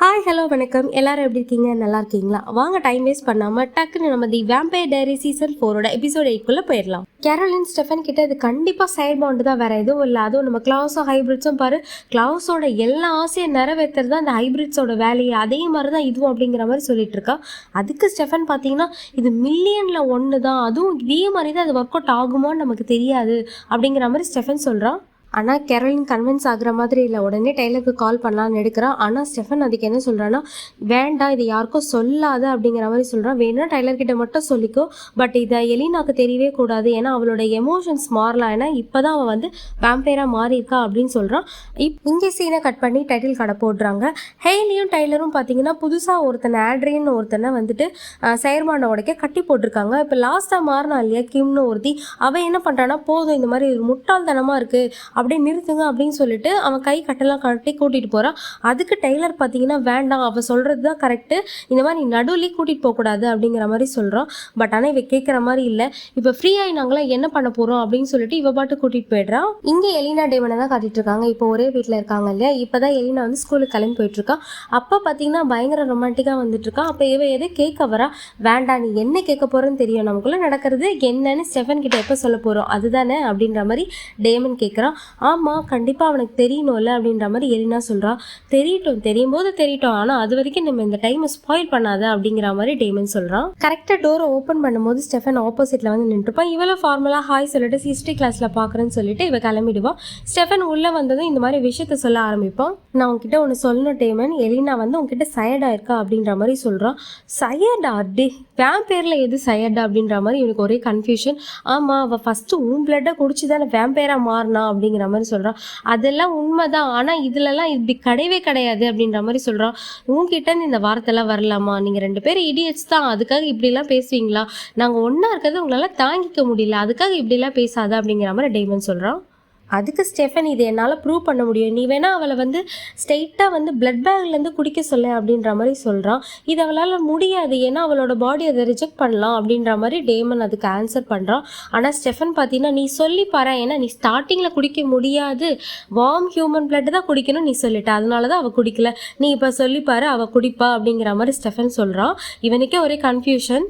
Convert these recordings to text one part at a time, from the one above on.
Hi hello வணக்கம். எல்லாரும் எப்படி இருக்கீங்க? நல்லா இருக்கீங்களா? வாங்க டைம் வேஸ்ட் பண்ணாம டக்குன்னு நம்ம தி வேம்பயர் டைரி சீசன் ஃபோரோட எபிசோட் எயிட்குள்ளே போயிடலாம். கேரோலின் ஸ்டெஃபன் கிட்ட இது கண்டிப்பாக சைட் பவுண்டு தான். வேற எதுவும் இல்லை. அதுவும் நம்ம கிளாஸும் ஹைபிரிட்ஸும் பாரு. கிளாஸோட எல்லா ஆசையும் நிறைவேற்றுறது தான் அந்த ஹைபிரிட்ஸோட வேலையை. அதே மாதிரி தான் இதுவும் அப்படிங்கிற மாதிரி சொல்லிட்டு இருக்கா. அதுக்கு ஸ்டெஃபன் பார்த்தீங்கன்னா இது மில்லியனில் ஒன்று தான் அதுவும் இதே மாதிரி தான் அது ஒர்க் அவுட் ஆகுமான்னு நமக்கு தெரியாது. அப்படிங்கிற மாதிரி ஸ்டெஃபன் சொல்கிறான் ஆனால் கேரளின் கன்வின்ஸ் ஆகுற மாதிரி இல்லை. உடனே டெய்லருக்கு கால் பண்ணலான்னு எடுக்கிறான். ஆனால் ஸ்டெஃபன் அதுக்கு என்ன சொல்கிறான்னா வேண்டாம் இது யாருக்கும் சொல்லாத அப்படிங்கிற மாதிரி சொல்கிறான் வேணும்னா டெய்லர்கிட்ட மட்டும் சொல்லிக்கோ. பட் இதை எலினாக்கு தெரியவே கூடாது. ஏன்னா அவளோட எமோஷன்ஸ் மாறலாம். ஏன்னா இப்போ தான் அவள் வந்து வேம்பையராக மாறியிருக்கா அப்படின்னு சொல்கிறான் இப் இங்கே சீனை கட் பண்ணி டைட்டில் கடை போடுறாங்க. ஹெய்லியும் டைலரும் பார்த்தீங்கன்னா புதுசாக ஒருத்தனை ஆட்ரின்னு ஒருத்தனை வந்துட்டு செயற்பாண்டை உடைக்க கட்டி போட்டிருக்காங்க. இப்போ லாஸ்ட்டாக மாறினா இல்லையா கிம்னு ஒருத்தி. அவள் என்ன பண்ணுறான்னா போதும் இந்த மாதிரி ஒரு முட்டாள்தனமாக இருக்குது அப்படியே நிறுத்துங்க அப்படின்னு சொல்லிட்டு அவன் கை கட்டெல்லாம் கட்டி கூட்டிகிட்டு போகிறான் அதுக்கு டெய்லர் பார்த்தீங்கன்னா வேண்டாம் அவள் சொல்கிறது தான் கரெக்டு இந்த மாதிரி நீ நடுவுலேயே கூட்டிகிட்டு போகக்கூடாது அப்படிங்கிற மாதிரி சொல்கிறான் பட் ஆனால் இவ கேட்குற மாதிரி இல்லை. இப்போ ஃப்ரீ ஆகினாங்களாம் என்ன பண்ண போகிறோம் அப்படின்னு சொல்லிட்டு இவ பாட்டு கூட்டிகிட்டு போயிடுறான் இங்கே எலினா டேமனை தான் காட்டிட்டு இருக்காங்க. இப்போ ஒரே வீட்டில் இருக்காங்க இல்லையா? இப்போ தான் எலினா வந்து ஸ்கூலுக்கு கிளம்பி போயிட்டுருக்கா அப்போ பார்த்தீங்கன்னா பயங்கர ரொமான்டிக்காக வந்துட்டுருக்கா அப்போ இவ எதை கேட்க வரா? வேண்டாம் நீ என்ன கேட்க போகிறேன்னு தெரியும். நமக்குள்ளே நடக்கிறது என்னன்னு ஸ்டெஃபன் கிட்ட எப்போ சொல்ல போகிறோம் அதுதானே? அப்படின்ற மாதிரி டேமன் கேட்குறான் ஆமாம் கண்டிப்பாக அவனுக்கு தெரியணும்ல அப்படின்ற மாதிரி எலினா சொல்கிறா தெரியட்டும் தெரியும் போது தெரியட்டும். ஆனால் அது வரைக்கும் நம்ம இந்த டைமை ஸ்பாயில் பண்ணாத அப்படிங்கிற மாதிரி டேமன் சொல்கிறான் கரெக்டாக டோரை ஓப்பன் பண்ணும்போது ஸ்டெஃபன் ஆப்போசிட்டில் வந்து நின்றுப்பான். இவ்வளோ ஃபார்மலாக ஹாய் சொல்லிட்டு ஹிஸ்ட்ரி கிளாஸில் பார்க்குறேன்னு சொல்லிட்டு இவ கிளம்பிடுவான் ஸ்டெஃபன் உள்ளே வந்ததும் இந்த மாதிரி விஷயத்த சொல்ல ஆரம்பிப்பான் நான் உங்ககிட்ட ஒன்று சொல்லணும் டேமன். எலினா வந்து உங்ககிட்ட சயர்டாக இருக்கா அப்படின்ற மாதிரி சொல்கிறான் சயர்டா டே வேம்பேரில் எது சையடா அப்படின்ற மாதிரி இவனுக்கு ஒரே கன்ஃபியூஷன் ஆமாம் அவள் ஃபஸ்ட்டு உன் பிளட்டை குடிச்சு தானே வேம்பேராக மாறினா அப்படிங்கிற மாதிரி சொல்கிறான் அதெல்லாம் உண்மைதான். ஆனால் இதுலலாம் இப்படி கிடையவே கிடையாது அப்படின்ற மாதிரி சொல்கிறான் உங்ககிட்ட இந்த வார்த்தைலாம் வரலாமா? நீங்கள் ரெண்டு பேரும் இடியட்ஸ் தான். அதுக்காக இப்படிலாம் பேசுவீங்களா? நாங்கள் ஒன்றா இருக்கிறது உங்களால் தாங்கிக்க முடியல. அதுக்காக இப்படிலாம் பேசாத அப்படிங்கிற மாதிரி டேமன் சொல்கிறான் அதுக்கு ஸ்டெஃபன் இது என்னால் ப்ரூவ் பண்ண முடியும். நீ வேணால் அவளை வந்து ஸ்ட்ரெயிட்டாக வந்து பிளட் பேக்லேருந்து குடிக்க சொல்ல அப்படின்ற மாதிரி சொல்கிறான் இது அவளால் முடியாது. ஏன்னா அவளோட பாடி அதை ரிஜெக்ட் பண்ணலாம் அப்படின்ற மாதிரி டேமன் அதுக்கு ஆன்சர் பண்ணுறான் ஆனால் ஸ்டெஃபன் பார்த்தீங்கன்னா நீ சொல்லி பாரு ஏன்னா நீ ஸ்டார்டிங்கில் குடிக்க முடியாது. வார்ம் ஹியூமன் பிளட் தான் குடிக்கணும் நீ சொல்லிட்ட. அதனால தான் அவள் குடிக்கல. நீ இப்போ சொல்லிப்பாரு அவள் குடிப்பா. அப்படிங்கிற மாதிரி ஸ்டெஃபன் சொல்கிறான் இவனுக்கே ஒரே கன்ஃபியூஷன்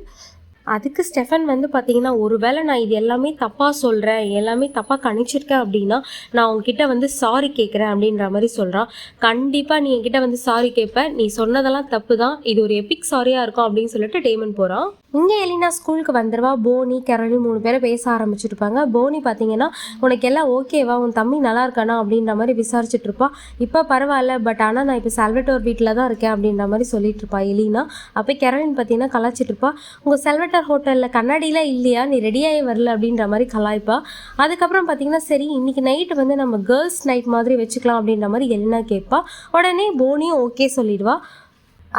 அதுக்கு ஸ்டெஃபன் வந்து பார்த்தீங்கன்னா ஒருவேளை நான் இது எல்லாமே தப்பாக சொல்கிறேன் எல்லாமே தப்பாக கணிச்சிருக்கேன் அப்படின்னா நான் உங்ககிட்ட வந்து சாரி கேட்குறேன் அப்படின்ற மாதிரி சொல்கிறான் கண்டிப்பாக நீ என்கிட்ட வந்து சாரி கேட்ப நீ சொன்னதெல்லாம் தப்பு தான் இது ஒரு எபிக் சாரியாக இருக்கும் அப்படின்னு சொல்லிட்டு டேமன் போகிறான் இங்கே எலினா ஸ்கூலுக்கு வந்துடுவா போனி கரணி மூணு பேரை பேச ஆரம்பிச்சிருப்பாங்க. போனி பார்த்தீங்கன்னா உனக்கு எல்லாம் ஓகேவா உன் தம்பி நல்லா இருக்கானா? அப்படின்ற மாதிரி விசாரிச்சுட்டு இருப்பா. இப்போ பரவாயில்ல பட் ஆனால் நான் இப்போ செல்வட்டோர் வீட்டில் தான் இருக்கேன் அப்படின்ற மாதிரி சொல்லிட்டு இருப்பா எலினா. அப்போ கெரலின் பார்த்தீங்கன்னா கலாச்சிட்டு இருப்பா. உங்கள் செல்வட்டர் ஹோட்டலில் கண்ணாடிலாம் இல்லையா? நீ ரெடியாகி வரல அப்படின்ற மாதிரி கலாய்ப்பா. அதுக்கப்புறம் பார்த்தீங்கன்னா சரி இன்னைக்கு நைட்டு வந்து நம்ம கேர்ள்ஸ் நைட் மாதிரி வச்சுக்கலாம் அப்படின்ற மாதிரி எலினா கேட்பா. உடனே போனியும் ஓகே சொல்லிடுவா.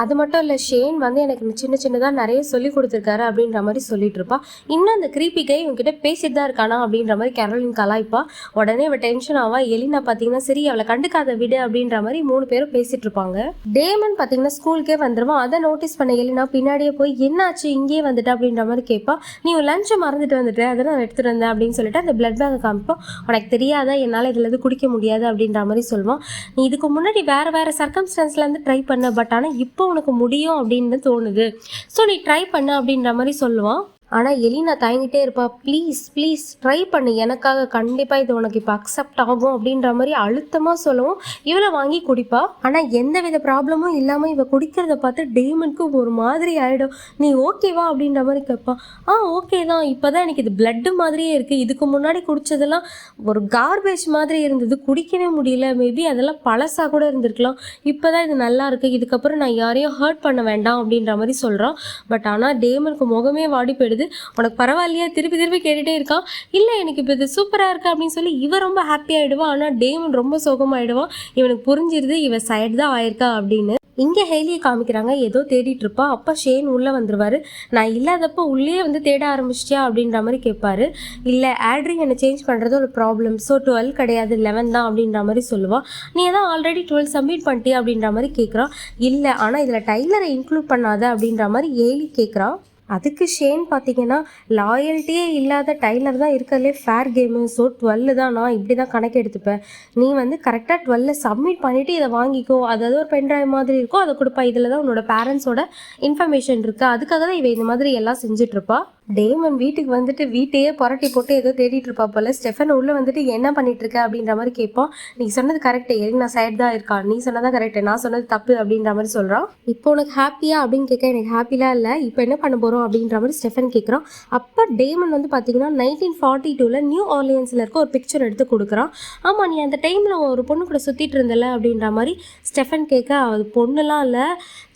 அது மட்டும் இல்லை ஷேன் வந்து எனக்கு சின்ன சின்னதாக நிறைய சொல்லி கொடுத்துருக்காரு அப்படின்ற மாதிரி சொல்லிட்டு இருப்பா. இன்னும் அந்த creepy guy இவங்ககிட்ட பேசிட்டு தான் இருக்கானா அப்படின்ற மாதிரி கேரளின் கலாய்ப்பா. உடனே இவ டென்ஷன் ஆவா எலினா பார்த்தீங்கன்னா சரி அவளை கண்டுக்காத விடு அப்படின்ற மாதிரி மூணு பேரும் பேசிட்டு இருப்பாங்க. டேமன் பார்த்தீங்கன்னா ஸ்கூலுக்கே வந்துருவான். அதை நோட்டீஸ் பண்ண எலினா பின்னாடியே போய் என்னாச்சு? இங்கேயே வந்துட்டு? அப்படின்ற மாதிரி கேட்பா. நீ லஞ்சை மறந்துட்டு வந்துட்டு. அதை நான் எடுத்துட்டு வந்தேன். அப்படின்னு சொல்லிட்டு அந்த பிளட் பேக்கை காமிப்போம் உனக்கு தெரியாதா? என்னால் இதில் இருந்து குடிக்க முடியாது. அப்படின்ற மாதிரி சொல்லுவான். நீ இதுக்கு முன்னாடி வேற வேற சர்க்கம்ஸ்டான்ஸ்ல இருந்து ட்ரை பண்ண பட் ஆனால் இப்போ உனக்கு முடியும் அப்படின்னு தோணுது? ஸோ நீ ட்ரை பண்ணு அப்படின்ற மாதிரி சொல்லுவான். ஆனால் எலினா தயங்கிட்டே இருப்பா ப்ளீஸ் ப்ளீஸ் ட்ரை பண்ணு. எனக்காக கண்டிப்பாக இது உனக்கு இப்போ அக்செப்ட் ஆகும் அப்படின்ற மாதிரி அழுத்தமாக சொல்லவும் இவளை வாங்கி குடிப்பா. ஆனால் எந்த வித ப்ராப்ளமும் இல்லாமல் இவள் குடிக்கிறத பார்த்து டேமனுக்கு ஒரு மாதிரி ஆகிடும் நீ ஓகேவா அப்படின்ற மாதிரி கேட்பான் ஆ ஓகே தான். இப்போ தான் எனக்கு இது பிளட்டு மாதிரியே இருக்குது இதுக்கு முன்னாடி குடித்ததெல்லாம் ஒரு கார்பேஜ் மாதிரி இருந்தது. குடிக்கவே முடியல. மேபி அதெல்லாம் பழசாக கூட இருந்திருக்கலாம். இப்போ தான் இது நல்லா இருக்குது இதுக்கப்புறம் நான் யாரையும் ஹர்ட் பண்ண வேண்டாம் அப்படின்ற மாதிரி சொல்கிறான் பட் ஆனால் டேமனுக்கு முகமே வாடி போயிடுது. உனக்கு பரவாயில்லையா? திருப்பி திருப்பி கேட்டுகிட்டே இருக்கான் இல்லை எனக்கு இப்போ இது சூப்பராக இருக்குது அப்படின்னு சொல்லி இவன் ரொம்ப ஹாப்பி ஆகிடுவான் ஆனால் டேமன் ரொம்ப சோகமாயிடுவான் இவனுக்கு புரிஞ்சிருது இவன் சைடு தான் ஆயிருக்கா அப்படின்னு. இங்கே ஹெய்லியை காமிக்கிறாங்க. ஏதோ தேடிட்டு இருப்பா. அப்போ ஷேன் உள்ளே வந்துருவாரு. நான் இல்லாதப்போ உள்ளே வந்து தேட ஆரம்பிச்சிட்டியா? அப்படின்ற மாதிரி கேட்பாரு. இல்லை ஆட்ரி என்னை சேஞ்ச் பண்ணுறது ஒரு ப்ராப்ளம் ஸோ டுவெல் கிடையாது லெவன் தான் அப்படின்ற மாதிரி சொல்லுவா. நீ தான் ஆல்ரெடி டுவெல் சப்மிட் பண்ணிட்டியா? அப்படின்ற மாதிரி கேட்குறான் இல்லை ஆனால் இதில் டைலரை இன்க்ளூட் பண்ணாத அப்படின்ற மாதிரி ஏலி கேட்குறான் அதுக்கு ஷேன் பார்த்தீங்கன்னா லாயல்ட்டியே இல்லாத டைலர் தான் இருக்கிறதுலே ஃபேர் கேமு ஸோ டுவெல்லு தான் நான் இப்படி தான் கணக்கு எடுத்துப்பேன். நீ வந்து கரெக்டாக டுவெல்ல சப்மிட் பண்ணிவிட்டு இதை வாங்கிக்கோ. அதாவது ஒரு பென்ட்ரைவ் மாதிரி இருக்கும் அதை கொடுப்பா. இதில் தான் உன்னோட பேரண்ட்ஸோட இன்ஃபர்மேஷன் இருக்குது அதுக்காக தான் இவ இந்த மாதிரி எல்லாம் செஞ்சிட்ருப்பா டேமன் வீட்டுக்கு வந்துட்டு வீட்டையே புரட்டி போட்டு ஏதோ தேடிட்டு இருப்பா போல. ஸ்டெஃபன் உள்ள வந்துட்டு என்ன பண்ணிட்டு இருக்க அப்படின்ற மாதிரி கேட்பான். நீ சொன்னது கரெக்ட் நான் சைடு தான் இருக்கான் நீ சொன்னதான் கரெக்ட் நான் சொன்னது தப்பு அப்படின்ற மாதிரி சொல்றான். இப்போ உனக்கு ஹாப்பியா அப்படின்னு கேட்க எனக்கு ஹாப்பிலாம் இல்லை. இப்போ என்ன பண்ண போறோம்? அப்படின்ற மாதிரி ஸ்டெஃபன் கேட்குறான். அப்போ டேமன் வந்து பார்த்தீங்கன்னா நைன்டீன் ஃபார்ட்டி டூவில் நியூ ஆர்லியன்ஸில் இருக்க ஒரு பிக்சர் எடுத்து கொடுக்குறான். ஆமாம் நீ அந்த டைமில் ஒரு பொண்ணு கூட சுற்றிட்டு இருந்தல? அப்படின்ற மாதிரி ஸ்டெஃபன் கேட்க அது பொண்ணுலாம் இல்லை.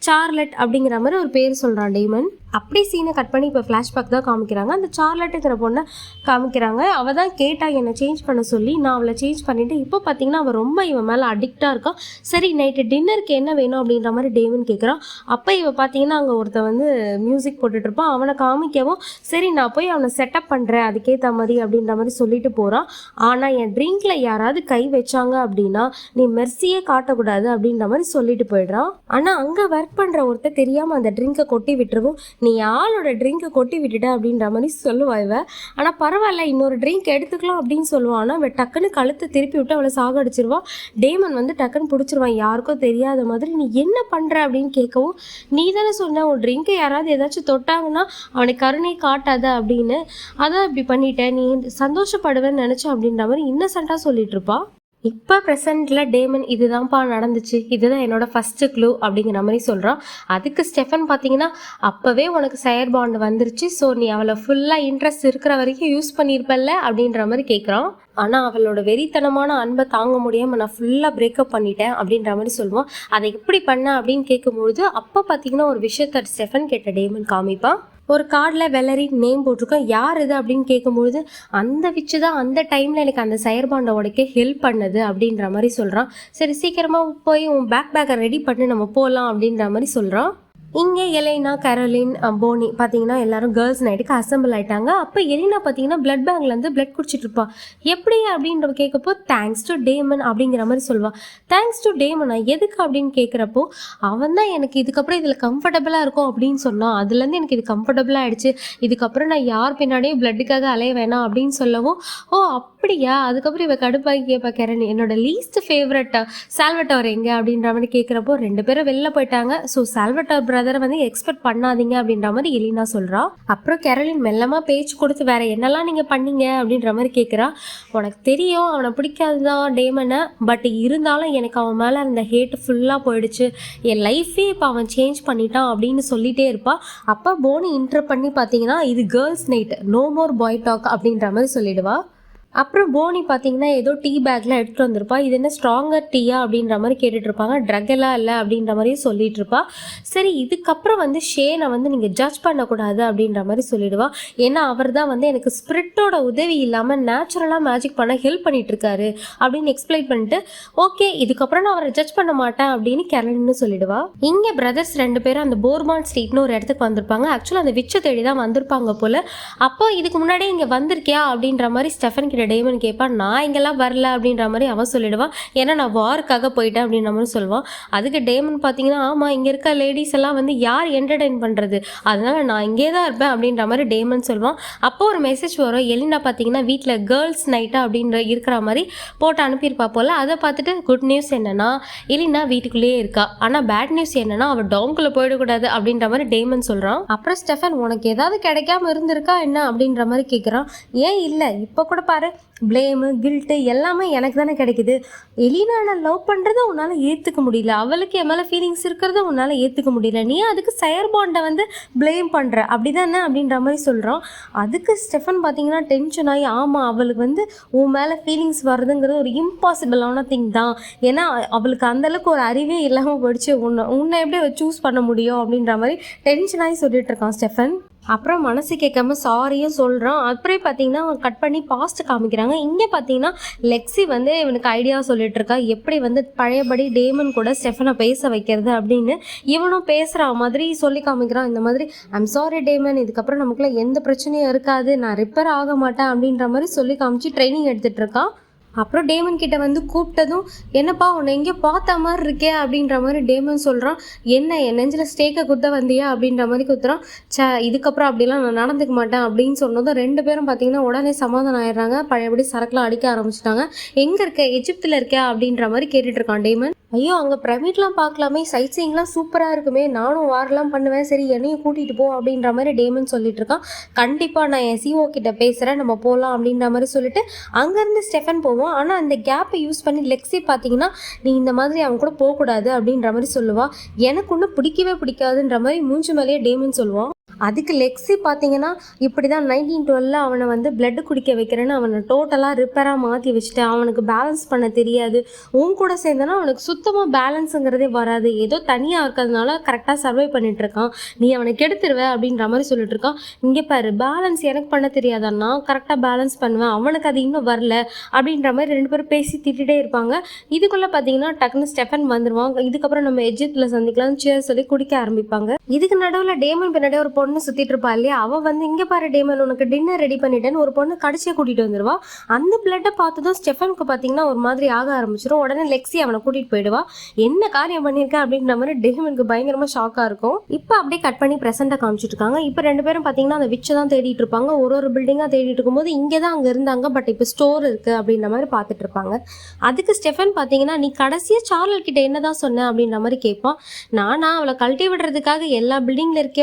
சார்லட் அப்படிங்கிற மாதிரி ஒரு பேர் சொல்கிறான் டேமன். அப்படி சீனை கட் பண்ணி இப்போ ஃப்ளாஷ்பேக் தான் காமிக்கிறாங்க. அந்த சார்லட்டுங்கிற பொண்ணை காமிக்கிறாங்க. அவள் தான் கேட்டா என்னை சேஞ்ச் பண்ண சொல்லி நான் அவளை சேஞ்ச் பண்ணிவிட்டு இப்போ பார்த்தீங்கன்னா அவள் ரொம்ப இவன் மேலே அடிக்டாக இருக்கான் சரி நைட்டு டின்னருக்கு என்ன வேணும் அப்படின்ற மாதிரி டேவின் கேட்குறான் அப்போ இவள் பார்த்தீங்கன்னா அங்கே ஒருத்தன் வந்து மியூசிக் போட்டுட்ருப்பான் அவனை காமிக்கவும் சரி நான் போய் அவனை செட்டப் பண்ணுறேன் அதுக்கேற்ற மாதிரி அப்படின்ற மாதிரி சொல்லிட்டு போகிறான் ஆனால் என் ட்ரிங்க்கில் யாராவது கை வச்சாங்க அப்படின்னா நீ மெர்சியே காட்டக்கூடாது அப்படின்ற மாதிரி சொல்லிட்டு போயிடுறான். ஆனால் அங்கே ஒர்க் பண்ணுற ஒருத்தர் தெரியாமல் அந்த ட்ரிங்கை கொட்டி விட்டுருவோம் நீ ஆளோட ட்ரிங்கை கொட்டி விட்டுட்ட அப்படின்ற மாதிரி சொல்லுவா இவ. ஆனால் பரவாயில்ல இன்னொரு ட்ரிங்க் எடுத்துக்கலாம் அப்படின்னு சொல்லுவான் ஆனால் அவள் டக்குன்னு கழுத்தை திருப்பி விட்டு அவளை சாகடிச்சிருவா. டேமன் வந்து டக்குன்னு பிடிச்சிருவான். யாருக்கும் தெரியாத மாதிரி நீ என்ன பண்ணுற அப்படின்னு கேட்கவும் நீ தானே சொன்ன உன் ட்ரிங்கை யாராவது ஏதாச்சும் தொட்டாங்கன்னா அவனை கருணை காட்டாத அப்படின்னு. அதான் இப்படி பண்ணிட்டேன். நீ சந்தோஷப்படுவேன்னு நினச்சேன் அப்படின்ற மாதிரி இன்னசென்ட்டாக சொல்லிட்டு இருப்பா. இப்போ ப்ரெசென்ட்டில் டேமன் இதுதான்ப்பா நடந்துச்சு இதுதான் என்னோட ஃபஸ்ட்டு க்ளூ அப்படிங்கிற மாதிரி சொல்கிறான் அதுக்கு ஸ்டெஃபன் பார்த்தீங்கன்னா அப்போவே உனக்கு சயர் பாண்ட் வந்துருச்சு ஸோ நீ அவளை ஃபுல்லாக இன்ட்ரெஸ்ட் இருக்கிற வரைக்கும் யூஸ் பண்ணியிருப்பல்ல அப்படின்ற மாதிரி கேட்குறான் ஆனால் அவளோட வெறித்தனமான அன்பை தாங்க முடியாமல் நான் ஃபுல்லாக பிரேக்கப் பண்ணிட்டேன் அப்படின்ற மாதிரி சொல்லுவான். அதை எப்படி பண்ண அப்படின்னு கேட்கும்பொழுது அப்போ பார்த்தீங்கன்னா ஒரு விஷயத்த ஸ்டெஃபன் கேட்ட டேமன் காமிப்பான் ஒரு கார்டில் வெள்ளரி நேம் போட்டிருக்கோம். யார் இது அப்படின்னு கேட்கும்பொழுது அந்த விச்சு தான் அந்த டைமில் எனக்கு அந்த செயற்பாண்டை உடைக்க ஹெல்ப் பண்ணது அப்படின்ற மாதிரி சொல்கிறான் சரி சீக்கிரமாக போய் உன் பேக் பேக்கை ரெடி பண்ணி நம்ம போகலாம் அப்படின்ற மாதிரி சொல்கிறான் இங்கே எலைனா கரோலின் போனி பார்த்தீங்கன்னா எல்லாரும் கேர்ள்ஸ் நைட்டுக்கு அசம்பிள் ஆயிட்டாங்க. அப்போ எலினா பார்த்தீங்கன்னா பிளட் பேங்க்லேருந்து பிளட் குடிச்சிட்டு இருப்பா. எப்படி அப்படின்ற கேட்கப்போ தேங்க்ஸ் டு டேமன் அப்படிங்கிற மாதிரி சொல்லுவாள் தேங்க்ஸ் டு டேமனா எதுக்கு அப்படின்னு கேட்குறப்போ அவன் தான் எனக்கு இதுக்கப்புறம் இதில் கம்ஃபர்டபுளாக இருக்கும் அப்படின்னு சொன்னான் அதுலேருந்து எனக்கு இது கம்ஃபர்டபுளாக ஆயிடுச்சு. இதுக்கப்புறம் நான் யார் பின்னாடியும் பிளட்டுக்காக அலைய வேணாம் அப்படின்னு சொல்லவும் ஓ அப்படியா? அதுக்கப்புறம் இவ கடுப்பாகி கேட்பா கரண். என்னோட லீஸ்ட் ஃபேவரட் சால்வட்டவர் எங்கே? அப்படின்ற மாதிரி கேட்குறப்போ ரெண்டு பேரும் வெளில போயிட்டாங்க. ஸோ சால்வட்டவர் பிரதரை வந்து எக்ஸ்பெக்ட் பண்ணாதீங்க அப்படின்ற மாதிரி எலினா சொல்றா. அப்புறம் கெரலின் மெல்லமா பேச்சு கொடுத்து வேற என்னெல்லாம் நீங்க பண்ணீங்க அப்படின்ற மாதிரி கேட்குறா உனக்கு தெரியும் அவனை பிடிக்காதுதான் டேமனை. பட் இருந்தாலும் எனக்கு அவன் மேலே இருந்த ஹேட் ஃபுல்லாக போயிடுச்சு. என் லைஃபே இப்போ அவன் சேஞ்ச் பண்ணிட்டான் அப்படின்னு சொல்லிட்டே இருப்பா. அப்போ போனி இன்டர் பண்ணி பார்த்தீங்கன்னா இது girls night no more boy talk அப்படின்ற மாதிரி சொல்லிடுவா. அப்புறம் போனி பார்த்தீங்கன்னா ஏதோ டீ பேக்கில் எடுத்துகிட்டு வந்திருப்பா. இது என்ன ஸ்ட்ராங்கர் டீயா அப்படின்ற மாதிரி கேட்டுட்ருப்பாங்க. ட்ரக் எல்லாம் இல்லை அப்படின்ற மாதிரியும் சொல்லிட்டு இருப்பா சரி இதுக்கப்புறம் வந்து ஷேனை வந்து நீங்கள் ஜட்ஜ் பண்ணக்கூடாது அப்படின்ற மாதிரி சொல்லிடுவா. ஏன்னா அவர் தான் வந்து எனக்கு ஸ்பிரிட்டோட உதவி இல்லாமல் நேச்சுரலாக மேஜிக் பண்ண ஹெல்ப் பண்ணிட்டு அப்படின்னு எக்ஸ்பிளைன் பண்ணிட்டு ஓகே இதுக்கப்புறம் நான் அவரை ஜட்ஜ் பண்ண மாட்டேன் அப்படின்னு கேரளின்னு சொல்லிடுவா. இங்கே பிரதர்ஸ் ரெண்டு பேரும் அந்த போர்மான் ஸ்ட்ரீட்னு ஒரு இடத்துக்கு வந்திருப்பாங்க. ஆக்சுவலாக அந்த விச்சை தேடி தான் வந்திருப்பாங்க போல். அப்போ இதுக்கு முன்னாடியே இங்கே வந்திருக்கியா? அப்படின்ற மாதிரி ஸ்டெஃபன் கிட்ட டேமன் கேட்பான் நான் இங்கெல்லாம் வரல அப்படின்ற மாதிரி அவன் சொல்லிடுவான் ஏன்னா நான் வாருக்காக போயிட்டேன் அப்படின்ற மாதிரி சொல்லுவான் அதுக்கு டேமன் பார்த்தீங்கன்னா ஆமாம் இங்கே இருக்க லேடிஸ் எல்லாம் வந்து யார் என்டர்டைன் பண்ணுறது அதனால நான் இங்கே தான் இருப்பேன் அப்படின்ற மாதிரி டேமன் சொல்லுவான் அப்போ ஒரு மெசேஜ் வரும். எலினா பார்த்தீங்கன்னா வீட்டில் கேர்ள்ஸ் நைட்டாக அப்படின்ற இருக்கிற மாதிரி போட்டு அனுப்பியிருப்பா போல். அதை பார்த்துட்டு குட் நியூஸ் என்னன்னா எலினா வீட்டுக்குள்ளேயே இருக்கா. ஆனால் பேட் நியூஸ் என்னன்னா அவள் டவுன்குள்ளே போயிடக்கூடாது அப்படின்ற மாதிரி டேமன் சொல்கிறான் அப்புறம் ஸ்டெஃபன் உனக்கு ஏதாவது கிடைக்காம இருந்திருக்கா என்ன? அப்படின்ற மாதிரி கேட்குறான் ஏன் இல்லை? இப்போ கூட பாரு. ப்ளேமு கில்ட்டு எல்லாமே எனக்கு தானே கிடைக்குது. எலினா நான் லவ் பண்ணுறத உன்னால் ஏற்றுக்க முடியல. அவளுக்கு என் மேலே ஃபீலிங்ஸ் இருக்கிறத உன்னால் ஏற்றுக்க முடியல. நீ அதுக்கு சயர் பாண்டை வந்து ப்ளேம் பண்ணுற அப்படி தானே அப்படின்ற மாதிரி சொல்கிறான் அதுக்கு ஸ்டெஃபன் பார்த்தீங்கன்னா டென்ஷன் ஆகி ஆமாம் அவளுக்கு வந்து உன் மேலே ஃபீலிங்ஸ் வருதுங்கிறது ஒரு இம்பாசிபிளான திங் தான். ஏன்னா அவளுக்கு அந்தளவுக்கு ஒரு அறிவே இல்லாமல் போயிடுச்சு. உன்னை உன்னை எப்படி சூஸ் பண்ண முடியும் அப்படின்ற மாதிரி டென்ஷன் ஆகி சொல்லிட்டு இருக்கான் ஸ்டெஃபன். அப்புறம் மனசு கேட்காம சாரியும் சொல்கிறான் அப்புறம் பார்த்தீங்கன்னா அவன் கட் பண்ணி பாஸ்ட் காமிக்கிறாங்க. இங்கே பார்த்தீங்கன்னா லெக்ஸி வந்து இவனுக்கு ஐடியா சொல்லிட்டு இருக்கா. எப்படி வந்து பழையபடி டேமன் கூட ஸ்டெஃபனை பேச வைக்கிறது அப்படின்னு இவனும் பேசுகிற மாதிரி சொல்லி காமிக்கிறான். இந்த மாதிரி ஐம் சாரி டேமன் இதுக்கப்புறம் நமக்குள்ள எந்த பிரச்சனையும் இருக்காது. நான் ரிப்பேர் ஆக மாட்டேன் அப்படின்ற மாதிரி சொல்லி காமிச்சு ட்ரைனிங் எடுத்துகிட்டு இருக்கான். அப்புறம் டேமன் கிட்ட வந்து கூப்பிட்டதும் என்னப்பா உன்னை எங்கேயோ பார்த்த மாதிரி இருக்கே அப்படின்ற மாதிரி டேமன் சொல்கிறான் என்ன என் நெஞ்சில் ஸ்டேக்கை குத்த வந்தியா? அப்படின்ற மாதிரி குத்துறான். சே இதுக்கப்புறம் அப்படிலாம் நான் நடந்துக்க மாட்டேன் அப்படின்னு சொன்னதும் ரெண்டு பேரும் பார்த்தீங்கன்னா உடனே சமாதானம் ஆயிடுறாங்க. பழையபடி சரக்குலாம் அடிக்க ஆரம்பிச்சிட்டாங்க. எங்கே இருக்க? எஜிப்தில் இருக்க அப்படின்ற மாதிரி கேட்டுட்டு இருக்கான் டேமன் ஐயோ அங்கே பிரமிட்லாம் பார்க்கலாமே. சைட் சீயிங்லாம் சூப்பராக இருக்குமே. நானும் வாரெலாம் பண்ணுவேன். சரி என்னையும் கூட்டிகிட்டு போ அப்படின்ற மாதிரி டேமன் சொல்லிட்டு இருக்கான் கண்டிப்பாக நான் என் சிஓ கிட்ட பேசுகிறேன் நம்ம போகலாம் அப்படின்ற மாதிரி சொல்லிட்டு அங்கேருந்து ஸ்டெஃபன் போவோம் ஆனால் அந்த கேப்பை யூஸ் பண்ணி லெக்ஸி பார்த்தீங்கன்னா நீ இந்த மாதிரி அவன் கூட போகக்கூடாது அப்படின்ற மாதிரி சொல்லுவாள் எனக்கு ஒன்றும் பிடிக்கவே பிடிக்காதுன்ற மாதிரி மூஞ்சி மேலேயே டேமன் சொல்லுவான். அதுக்கு லெக்ஸி பார்த்தீங்கன்னா இப்படி தான் நைன்டீன் டுவெலில் அவனை வந்து பிளட் குடிக்க வைக்கிறேன்னு அவனை டோட்டலாக ரிப்பேராக மாற்றி வச்சுட்டேன். அவனுக்கு பேலன்ஸ் பண்ண தெரியாது. உன் கூட சேர்ந்தனா அவனுக்கு சுத்தமாக பேலன்ஸுங்கிறதே வராது. ஏதோ தனியாக இருக்கிறதுனால கரெக்டாக சர்வை பண்ணிட்டு இருக்கான். நீ அவனை கெடுத்துருவ அப்படின்ற மாதிரி சொல்லிட்டு இருக்கான். இங்கே பாரு பேலன்ஸ் எனக்கு பண்ண தெரியாதா? கரெக்டாக பேலன்ஸ் பண்ணுவேன். அவனுக்கு அது இன்னும் வரல அப்படின்ற மாதிரி ரெண்டு பேரும் பேசி திட்டிகிட்டே இருப்பாங்க. இதுக்குள்ளே பார்த்தீங்கன்னா டக்குன்னு ஸ்டெஃபன் வந்துடுவான் இதுக்கப்புறம் நம்ம எஜித்தில் சந்திக்கலாம் சேர் சொல்லி குடிக்க ஆரம்பிப்பாங்க. இதுக்கு நடுவில் டேமன் பின்னாடி ஒரு பொண்ணு சுற்றிட்டு இருப்பா இல்லையா? அவள் வந்து இங்கே பாரு டேமன் உனக்கு டின்னர் ரெடி பண்ணிட்டேன்னு ஒரு பொண்ணு கடிச்சியை கூட்டிகிட்டு வந்துருவா. அந்த பிளட்டை பார்த்ததும் ஸ்டெஃபனுக்கு பார்த்தீங்கன்னா ஒரு மாதிரி ஆக ஆரம்பிச்சிடும் உடனே லெக்ஸி அவனை கூட்டிகிட்டு போயிடுவா. என்ன காரியம் பண்ணியிருக்கேன் அப்படின்ற மாதிரி டேமனுக்கு பயங்கரமாக ஷாக்காக இருக்கும். இப்போ அப்படியே கட் பண்ணி ப்ரெசென்ட்டாக காமிச்சிட்டு இருக்காங்க. இப்போ ரெண்டு பேரும் பார்த்தீங்கன்னா அந்த விச்சை தான் தேடிட்டு இருப்பாங்க. ஒரு ஒரு பில்டிங்காக தேடிட்டு இருக்கும்போது இங்கே தான் அங்கே இருந்தாங்க. பட் இப்போ ஸ்டோர் இருக்குது அப்படின்ற மாதிரி பார்த்துட்டு இருப்பாங்க. அதுக்கு ஸ்டெஃபன் பார்த்தீங்கன்னா நீ கடைசியாக சார்லட் கிட்ட என்னதான் சொன்ன? அப்படின்ற மாதிரி கேட்பான். நானா அவளை கழட்டி விடுறதுக்காக எல்லா பில்டிங்கில் இருக்க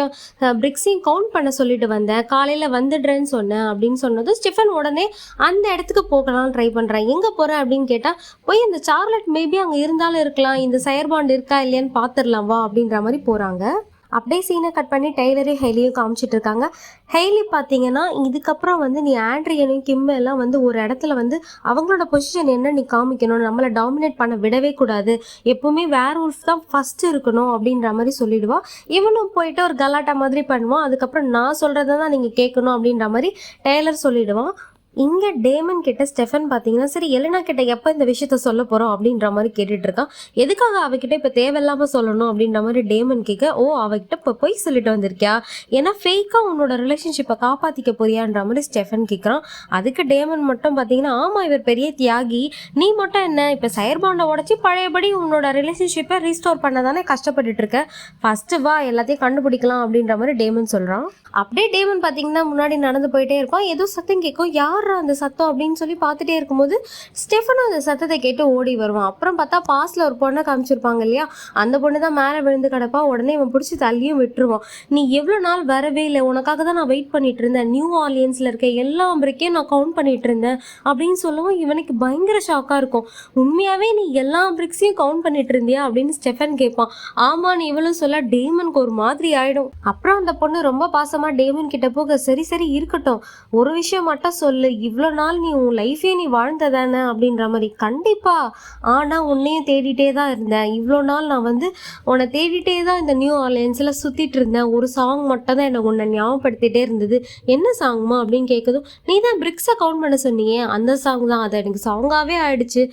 பிரிக்ஸையும் கவுண்ட் பண்ண சொல்லிட்டு வந்தேன். காலையில் வந்துடுறேன்னு சொன்னேன் அப்படின்னு சொன்னதும் ஸ்டிஃபன் உடனே அந்த இடத்துக்கு போகலாம் ட்ரை பண்ணுறேன் எங்கே போகிறேன் அப்படின்னு கேட்டால் போய் இந்த சார்லட் மேபி அங்கே இருந்தாலும் இருக்கலாம். இந்த சயர்பாண்ட் இருக்கா இல்லையான்னு பார்த்துடலாம் வா அப்படின்ற மாதிரி போகிறாங்க அப்படியே சீனை கட் பண்ணி டெய்லரையும் ஹெய்லியும் காமிச்சிட்டு இருக்காங்க ஹெய்லி பார்த்தீங்கன்னா இதுக்கப்புறம் வந்து நீ ஆண்ட்ரியனையும் கிம் எல்லாம் வந்து ஒரு இடத்துல வந்து அவங்களோட பொசிஷன் என்ன நீ காமிக்கணும்? நம்மளை டாமினேட் பண்ண விடவே கூடாது. எப்பவுமே வேர் உல்ஃப் தான் ஃபர்ஸ்ட் இருக்கணும் அப்படின்ற மாதிரி சொல்லிடுவா. இவனும் போயிட்டு ஒரு கலாட்டா மாதிரி பண்ணுவான். அதுக்கப்புறம் நான் சொல்கிறத தான் நீங்கள் கேட்கணும் அப்படின்ற மாதிரி டெய்லர் சொல்லிடுவான். இங்கே டேமன் கிட்ட ஸ்டெஃபன் பார்த்தீங்கன்னா சரி எலினா கிட்ட எப்போ இந்த விஷயத்த சொல்ல போகிறோம் அப்படின்ற மாதிரி கேட்டுட்டு இருக்கான். எதுக்காக அவகிட்ட இப்போ தேவையில்லாமல் சொல்லணும் அப்படின்ற மாதிரி டேமன் கேட்க ஓ அவகிட்ட இப்போ போய் சொல்லிட்டு வந்திருக்கியா? ஏன்னா ஃபேக்காக உன்னோட ரிலேஷன்ஷிப்பை காப்பாற்றிக்க போறியான்ற மாதிரி ஸ்டெஃபன் கேட்குறான். அதுக்கு டேமன் மட்டும் பார்த்தீங்கன்னா ஆமாம் இவர் பெரிய தியாகி. நீ மட்டும் என்ன? இப்போ சயர்பாண்டை உடச்சி பழையபடி உன்னோட ரிலேஷன்ஷிப்பை ரீஸ்டோர் பண்ண தானே கஷ்டப்பட்டுட்டு இருக்க? ஃபஸ்ட்டு வா எல்லாத்தையும் கண்டுபிடிக்கலாம் அப்படின்ற மாதிரி டேமன் சொல்கிறான் அப்படியே டேமன் பார்த்தீங்கன்னா முன்னாடி நடந்து போயிட்டே இருப்பான் ஏதோ சத்தம் கேட்கும். யார் அந்த சத்தம் அப்படின்னு சொல்லி பார்த்துட்டே இருக்கும்போது ஸ்டெஃபனும் அந்த சத்தத்தை கேட்டு ஓடி வருவான். அப்புறம் பார்த்தா பாஸ்ல ஒரு பொண்ணை காமிச்சிருப்பாங்க இல்லையா? அந்த பொண்ணு தான் மேலே விழுந்து கிடப்பா. உடனே இவன் பிடிச்சி தள்ளியும் விட்டுருவான். நீ எவ்வளோ நாள் வரவே இல்லை. உனக்காக தான் நான் வெயிட் பண்ணிட்டு இருந்தேன். நியூ ஆலியன்ஸில் இருக்க எல்லா பிரிக்கையும் நான் கவுண்ட் பண்ணிட்டு இருந்தேன் அப்படின்னு சொல்லவும் இவனுக்கு பயங்கர ஷாக்காக இருக்கும். உண்மையாகவே நீ எல்லா பிரிக்ஸையும் கவுண்ட் பண்ணிட்டு இருந்தியா? அப்படின்னு ஸ்டெஃபன் கேட்பான். ஆமான்னு இவளும் சொல்ல டேமனுக்கு ஒரு மாதிரி ஆயிடும். அப்புறம் அந்த பொண்ணு ரொம்ப பாசமா டேமன் கிட்ட போக சரி சரி இருக்கட்டும். ஒரு விஷயம் மட்டும் சொல்லு. இவ்வளோ நாள் நீ உன் லைஃபே நீ வாழ்ந்ததானே அப்படின்ற மாதிரி. கண்டிப்பா ஆனா உன்னையும் தேடிட்டே தான் இருந்தேன். இவ்வளோ நாள் நான் வந்து உன்னை தேடிட்டே தான் இந்த நியூ ஆலியன்ஸில் சுத்திட்டு இருந்தேன். ஒரு சாங் மட்டும் தான் எனக்கு உன்னை ஞாபகப்படுத்திட்டே இருந்தது. என்ன சாங்மா அப்படின்னு கேட்குதும் நீ தான் பிரிக்ஸை கவுண்ட் பண்ண சொன்னியே. அந்த சாங் தான். அது எனக்கு சாங்காகவே ஆயிடுச்சு.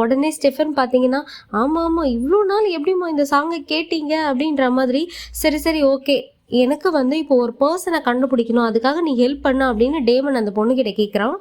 உடனே ஸ்டெஃபன் பார்த்தீங்கன்னா ஆமாம் ஆமாம் இவ்வளோ நாள் எப்படிம்மா இந்த சாங்கை கேட்டீங்க அப்படின்ற மாதிரி. சரி சரி ஓகே எனக்கு வந்து இப்போ ஒரு பர்சனை கண்டுபிடிக்கணும் அதுக்காக நீ ஹெல்ப் பண்ண அப்படின்னு டேமன் அந்த பொண்ணுகிட்ட கேட்குறான்